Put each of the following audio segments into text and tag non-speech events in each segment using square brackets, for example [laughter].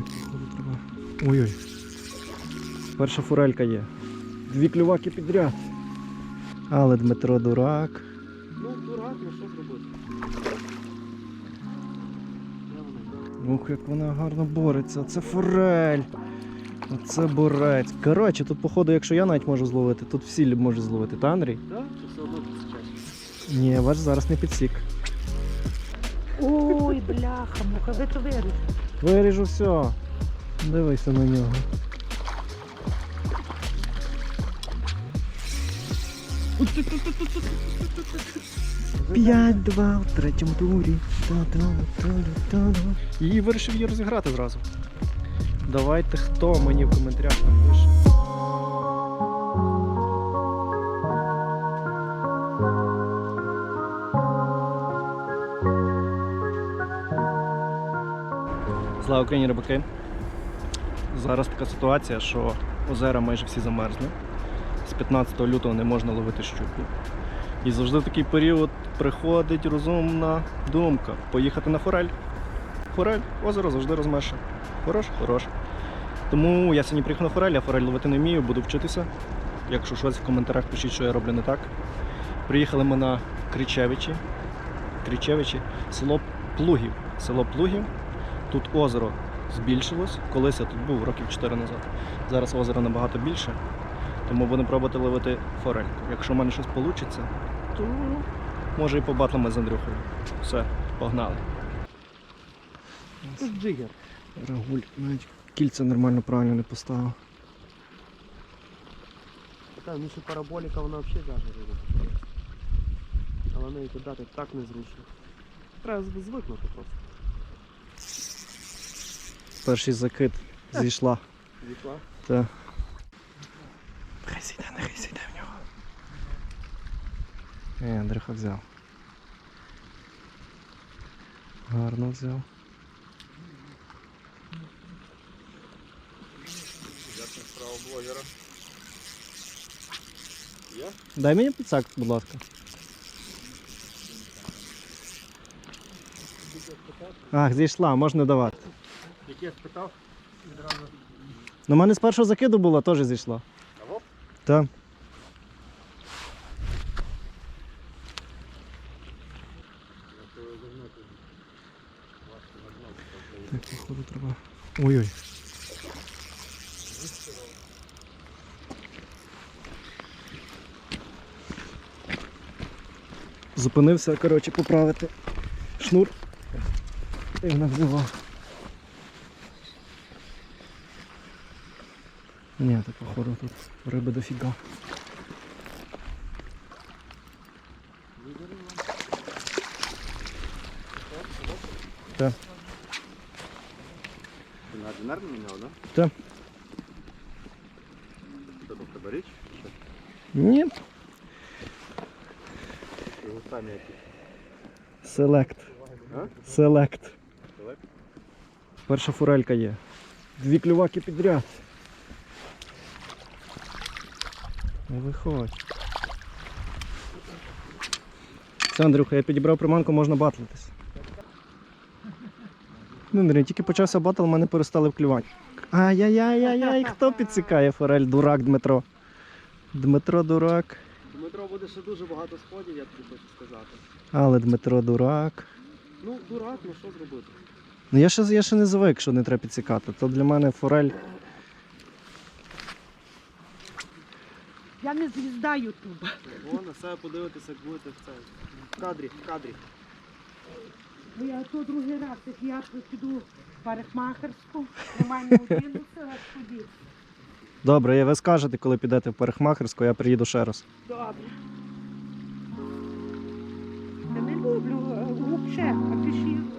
походу, треба. Ой-ой. Перша форелька є. Дві клюваки підряд. Але Дмитро дурак. Ну, дурак, ну що зробити? Ух, як вона гарно бореться. Це форель. Оце борець. Коротше, тут, походу, якщо я навіть можу зловити, тут всі можуть зловити, та Андрій? Чи все одно тут? Ні, ваш зараз не підсік. Ой, бляха, муха, ви то вирішили. Виріжу все. Дивися на нього. П'ять-два в третьому турі. І вирішив її розіграти зразу. Давайте хто мені в коментарях напише. Слава Україні, рибаки! Зараз така ситуація, що озера майже всі замерзли. З 15 лютого не можна ловити щуку. І завжди в такий період приходить розумна думка поїхати на форель. Форель, озеро завжди розмеше. Хорош, хорош. Тому я сьогодні приїхав на форель, я форель ловити не вмію, буду вчитися. Якщо щось в коментарях пишіть, що я роблю не так. Приїхали ми на Кричевичі. Кричевичі, село Плугів. Село Плугів. Тут озеро збільшилось. Колись я тут був років 4 назад. Зараз озеро набагато більше. Тому будемо пробувати ловити форельку. Якщо в мене щось вийде, то може і побатлимо з Андрюхою. Все, погнали. Це джигер. Рагуль, навіть кільця нормально правильно не поставив. Та, ну ще параболіка, вона взагалі робить. Але неї дати так незручно. Треба звикнути просто. Перший закид зійшла. Вікла. Та. Нехай зійде, нехай зійде в нього. Е, Андрюха взяв. Гарно взяв. Дай мені підсак, будь ласка. Ах, зійшла, можна давати. Як я спитав, відразу. Ну, в мене з першого закиду була, теж зійшла. Аго? Так. Так, походу треба. Ой-ой. Зупинився, коротше, поправити шнур. І вона взяла. Ні, то походу тут риби дофіга. Так. Ти на одинарну міняв, да? Так. Що тут тебе річ? Ні. Ти густами які. Селект. Селект. Селект? Перша форелька є. Дві клюваки підряд. Не виходь. Все, Андрюха, я підібрав приманку, можна батлитись. Ну, Андрій, тільки почався батл, мене перестали вклювати. Ай-яй-яй-яй-яй, хто підсікає форель? Дурак Дмитро. Дмитро дурак. Дмитро буде ще дуже багато сходів, я тобі хочу сказати. Але Дмитро дурак. Ну, дурак, ну що зробити? Ну я ще, я ще не звик, що не треба підсікати. То для мене форель. Я не звізда Ютуба. О, на себе подивитися, як будете в цей. В кадрі, в кадрі. Бо я то другий раз, як я піду в парикмахерську, немає не годину, це тоді. Добре, я ви скажете, коли підете в парикмахерську, я приїду ще раз. Добре. Я не люблю взагалі, а пиші.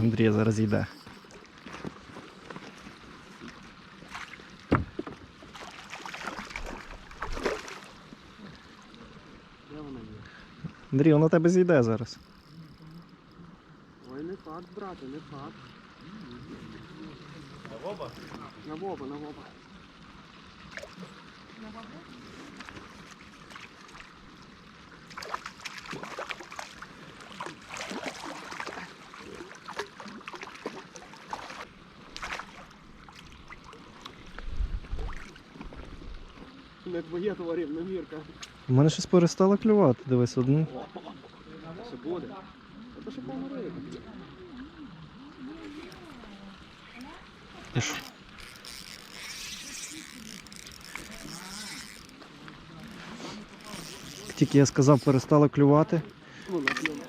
Андрій зараз йде. Андрій, вона тебе зійде зараз. Ой, не факт, брате, не факт. На воба? На воба, на воба. На Не твоє товарівна мірка. У мене щось перестало клювати, дивись одну. Ще буде. Це ще що? Тільки я сказав, перестало клювати. Ну, на клюне.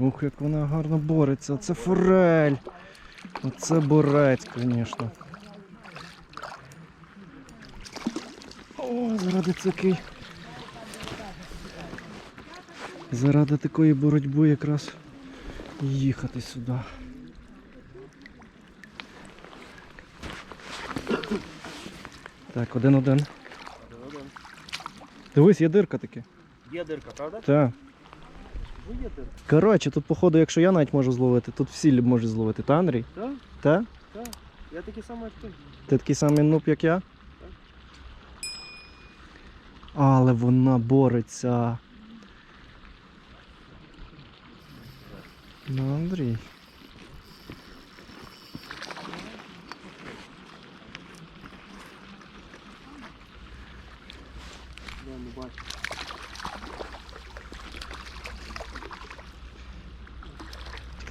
Ух, як вона гарно бореться. Це форель. Оце борець, звісно. О, заради такий. Заради такої боротьби якраз їхати сюди. Так, один-один. Дивись, є дирка таки. Є дирка, правда? Так. Коротше, тут, походу, якщо я навіть можу зловити, тут всі можуть зловити, та Андрій? Так? Та? Я такий самий, як ти. Ти такий самий нуб, як я? Так. Але вона бореться. Ну, Андрій.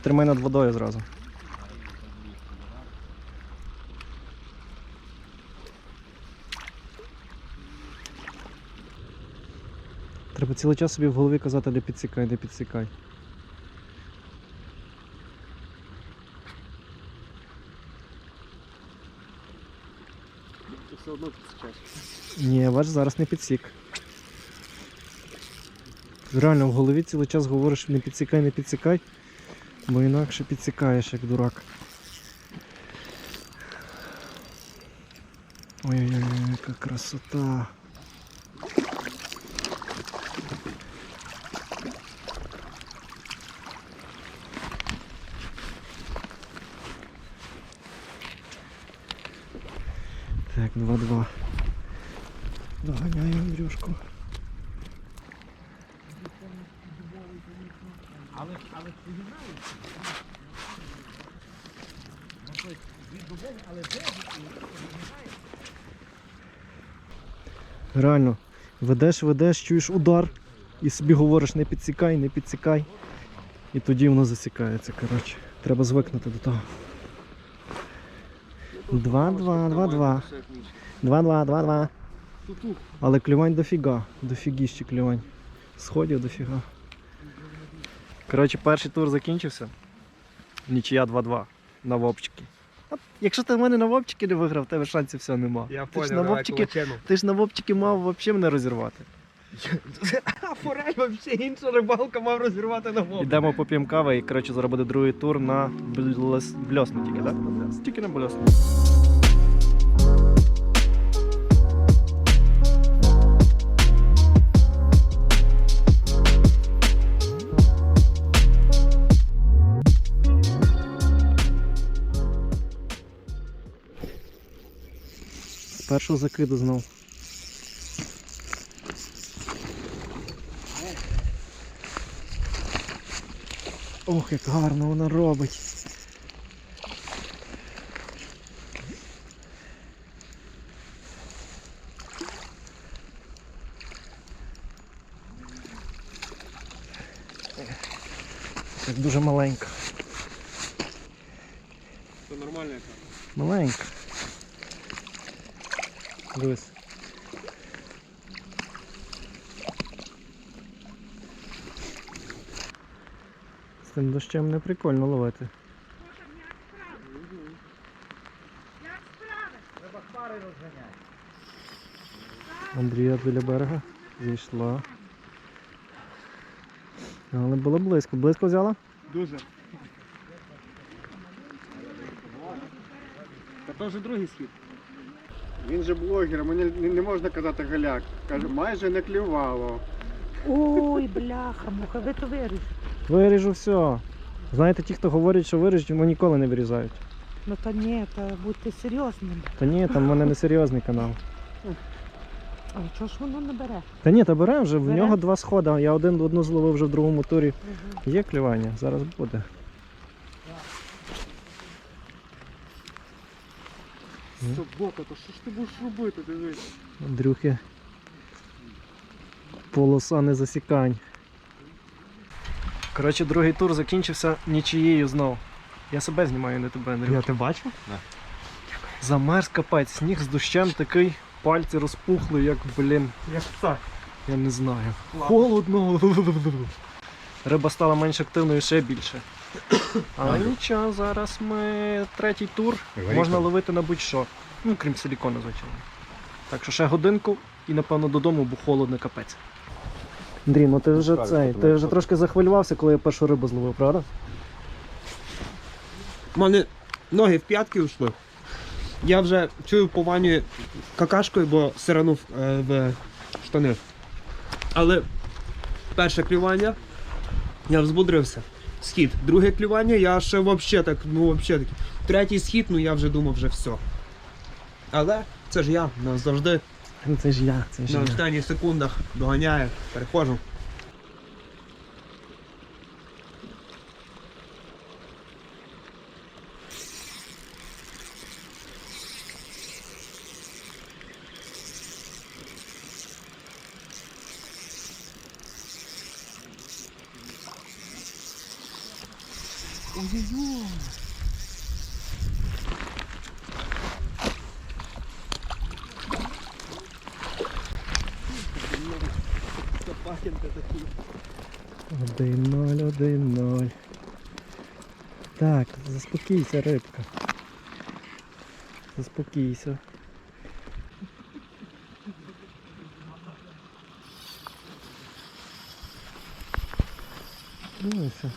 Тримай над водою зразу. Треба цілий час собі в голові казати, не підсікай, не підсікай. Ти все одно підсічаєш. Ні, бач, зараз не підсік. Реально в голові цілий час говориш не підсікай, не підсікай, бо інакше підсікаєш як дурак. Ой-ой-ой, яка красота. Так, 2-2. Доганяю Андрюшку. Реально, ведеш, ведеш, чуєш удар і собі говориш не підсікай, не підсікай. І тоді воно засікається. Коротше. Треба звикнути до того. Два-два, два-два. Два-два, два-два. Ту-ту. Але клювань дофіга, дофігіще клювань. Сходів дофіга. Коротше, перший тур закінчився. Нічия 2-2 на вопчики. Якщо ти в мене на вопчики не виграв, тебе шансів все нема. Я ти, ж на давай вопчики, ти ж на вопчики мав взагалі мене розірвати. [laughs] А форель вообще інша рибалка мав розірвати на воду. Йдемо поп'ємо кави і коротше, зараз буде другий тур на бльосну тільки, так? Тільки на бльосну. Першого закиду знов. Ох, як гарно вона робить. Так дуже маленька. Це нормально яка. Маленька. Дивись. З тим дощем не прикольно ловити. Як справи? Треба пари розганяти. Андрія біля берега зійшла. Але було близько. Близько взяла? Дуже. Та то вже другий схід. Він же блогер, мені не, не можна казати галяк. Каже, майже не клювало. Ой, бляха, муха, ви то виріжете. Виріжу все. Знаєте, ті, хто говорять, що виріжуть, вони ніколи не вирізають. Ну то ні, то будьте серйозним. Та ні, там в мене не серйозний канал. А чого ж воно не бере? Та ні, та бере вже, в Бере? нього два сходи. Я один одну зловив вже в другому турі. Є клювання, зараз буде. Собака, то що ж ти будеш робити, дивись? Андрюхи. Полоса незасікань. Коротше, другий тур закінчився нічиєю знов. Я себе знімаю, не тебе, Андрюх. ти бачив? Замерз капець, сніг з дощем такий, пальці розпухли, як, блін, Як так. я не знаю. Холодно. Риба стала менш активною ще більше. Але нічого, зараз ми третій тур. Можна ловити на будь-що. Ну, крім силікону, звичайно. Так що ще годинку і напевно додому, бо холодно капець. Андрій, ну ти вже цей, ти вже трошки захвилювався, коли я першу рибу зловив, правда? У мене ноги в п'ятки йшли. Я вже чую по ванні какашкою, бо сиранув е, в штани. Але перше клювання я взбудрився. Схід. Друге клювання я ще взагалі так, ну взагалі таки. Третій схід, ну я вже думав, вже все. Але це ж я ну, завжди Ну, Це ж я, це ж на я. останніх секундах доганяю, переходжу. Один ноль, один ноль. Так, заспокійся, рибка. Заспокійся. Дивися.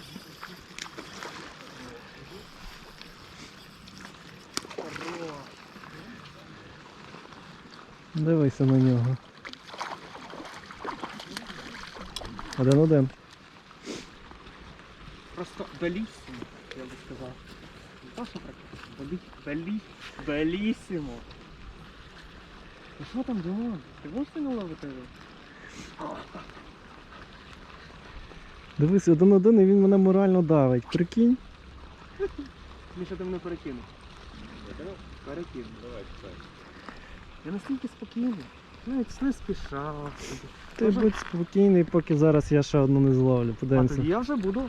Дивися на нього. Один-один. Просто белісімо, я би сказав. Не то, що так, белі, белі, белісімо. Ну що там, Димон? Ти можеш не ловити його? Дивись, один-один і він мене морально давить. Прикинь. Міша, ти мене перекинув. Перекинув. Давай, Я настільки спокійний. Навіть не спішав. Ти Може- будь спокійний, поки зараз я ще одну не зловлю. А тоді я вже буду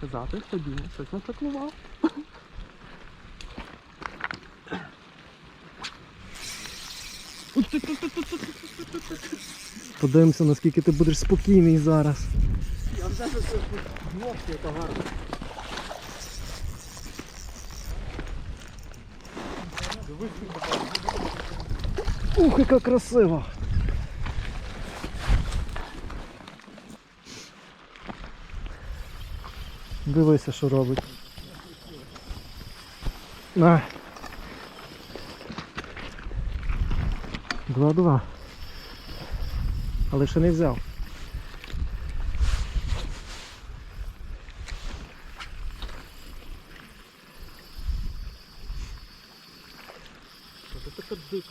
казати, тоді щось напеклував. Подивимося, наскільки ти будеш спокійний зараз. Я вже це кнопки, то гарно. Ух, яка красива! Дивися, що робить. На. Два-два. Але ще не взяв. Це така дика.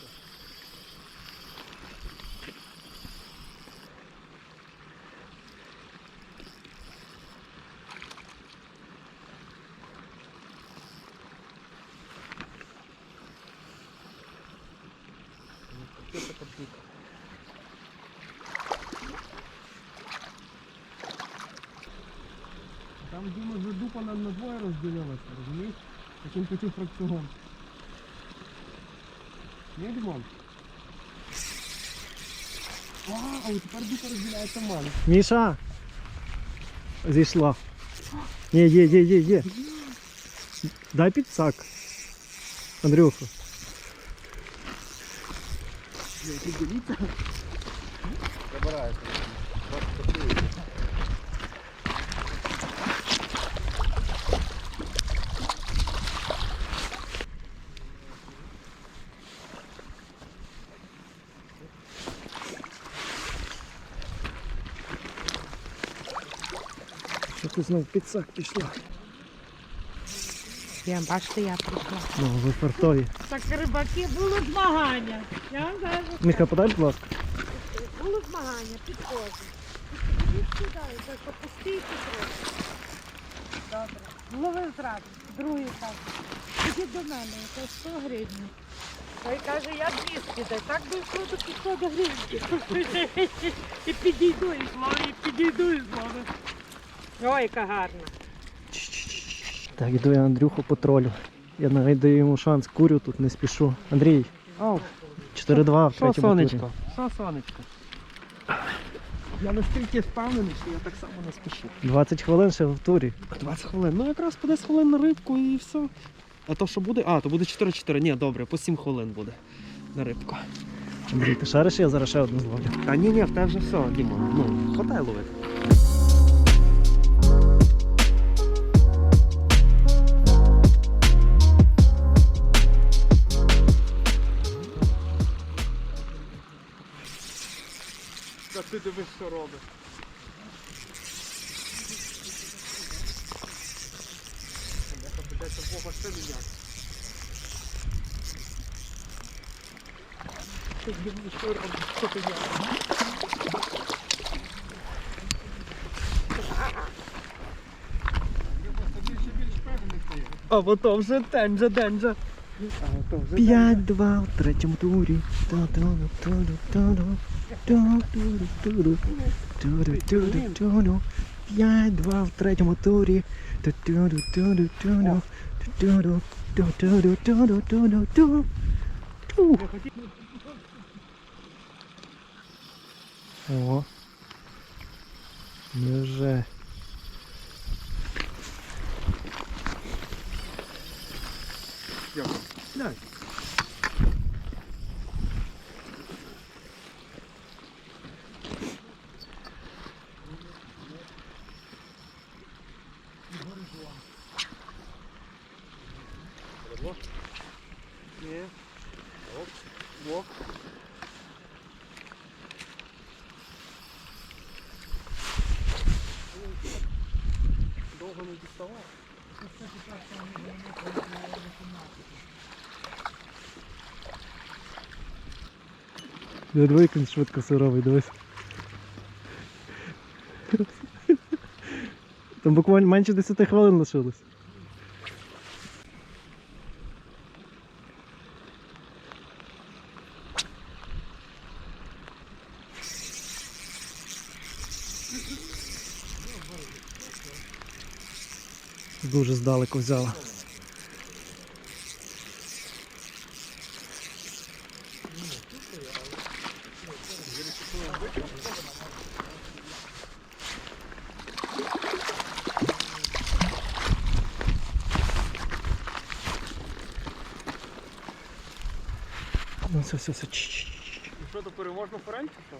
на двоє розділилася, розумієш? Таким таким фракціоном. Ні, Димон? А, а от тепер дупа розділяється мало. Міша! Зійшла. Є, є, є, є, є. Дай підсак. Андрюху. Дивіться. Знов підсак пішла. Я бачите, я прийшла. Ну, ви фартові. Так рибаки було змагання. Я вам кажу, Міха, подай, будь ласка. було змагання, підходить. Ідіть сюди, так попустійте трохи. Добре. Лови зразу, другий так. Ідіть до мене, це 100 гривень. Той каже, я 200 дай. Так дійшло до 500 гривень. [laughs] І підійду і зловлю, і підійду і зловлю. Ой, яка гарна. Так, іду я Андрюху по тролю. Я навіть даю йому шанс, курю тут не спішу. Андрій, 4-2 в третьому турі. сонечко? Що сонечко? Я настільки впевнений, що я так само не спішу. 20 хвилин ще в турі. 20 хвилин. Ну якраз по 10 хвилин на рибку і все. А то що буде? А, то буде 4-4. Ні, добре, по 7 хвилин буде на рибку. Андрій, ти шариш, я зараз ще одну зловлю. А ні, ні, в тебе вже все, Діма. Ну, хотай ловити. Та ти дивись, що робиш. А бо то вже денджа, денджа. 5-2 в третьому турі. Ту-ту-ту-ту-ту. Ту-ту-ту-ту-ту. 5-2 в третьому турі. О. Невже. Дай. Двойкин швидко сировий, дивись. Там буквально менше 10 хвилин лишилось. Дуже здалеку взяла. Ну все, все, все. Чш. Ну що, то переможна форель чи що?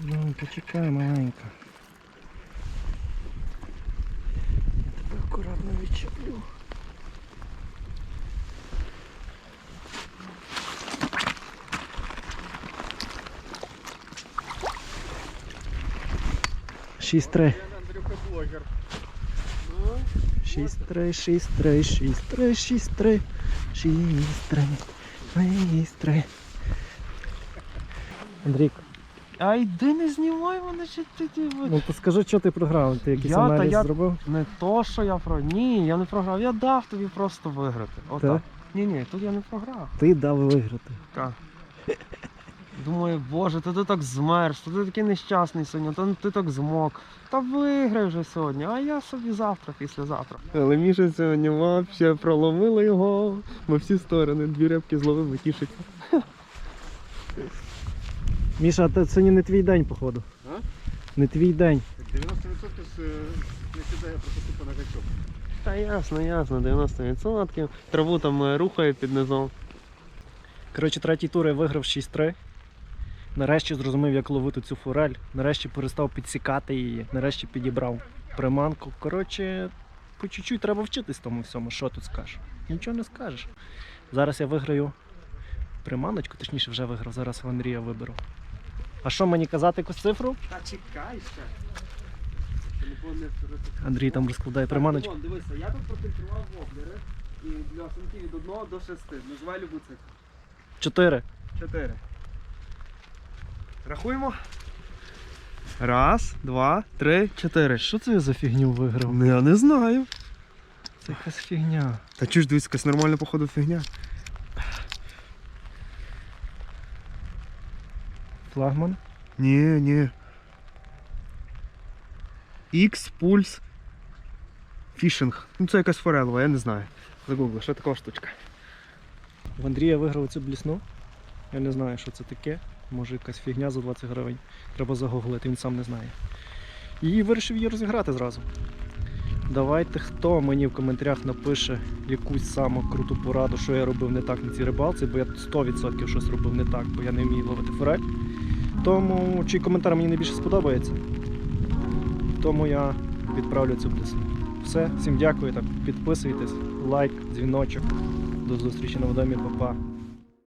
Ну, почекай маленька. Я тебе акуратно відчеплю. Шість три. Я Андрюха блогер. Шість три, шість три, шість три, шість три, шість три, шість три. Андрійко, А йди не знімай мене, що ти ти. ну то скажи, що ти програв? Ти якийсь Я аналіз я- зробив? Не то, що я програв. Ні, я не програв. Я дав тобі просто виграти. Отак. Ні, ні, тут я не програв. Ти дав виграти. Так. Думаю, боже, то ти так змерз, то ти такий нещасний сьогодні, то ти так змок. Та виграй вже сьогодні, а я собі завтра, післязавтра. Але Міша сьогодні взагалі проломили його. Ми всі сторони, дві рибки зловив і. [laughs] Міша, а це сьогодні не твій день, походу. А? Не твій день. 90% з, е, не сідає просто тупо на гачок. Та ясно, ясно, 90%. Траву там е, рухає під низом. Коротше, третій тур я виграв 6-3. Нарешті зрозумів, як ловити цю форель. Нарешті перестав підсікати її, нарешті підібрав приманку. Коротше, по чуть-чуть треба вчитись тому всьому, що тут скажеш. Нічого не скажеш. Зараз я виграю приманочку, точніше вже виграв, зараз в Андрія виберу. А що мені казати якусь цифру? Та чекай ще. Андрій там розкладає приманочку. Дивися, я тут профільтрував воблери і для самки від 1 до 6. Називай любу цифру. Чотири. 4. Рахуємо. Раз, два, три, чотири. Що це я за фігню виграв? Ну, я не знаю. Це якась фігня. Та чуж дивись, якась нормальна походу фігня. Флагман. Ні, ні. X пульс фішинг. Ну це якась форелова, я не знаю. Загугли, що така штучка. В Андрія виграв цю блісну. Я не знаю, що це таке. Може якась фігня за 20 гривень. Треба загуглити, він сам не знає. І вирішив її розіграти зразу. Давайте хто мені в коментарях напише якусь саму круту пораду, що я робив не так на цій рибалці, бо я 100% щось робив не так, бо я не вмію ловити форель. Тому чий коментар мені найбільше сподобається. Тому я відправлю цю блісну. Все, всім дякую, так, підписуйтесь, лайк, дзвіночок. До зустрічі на водомі, па-па.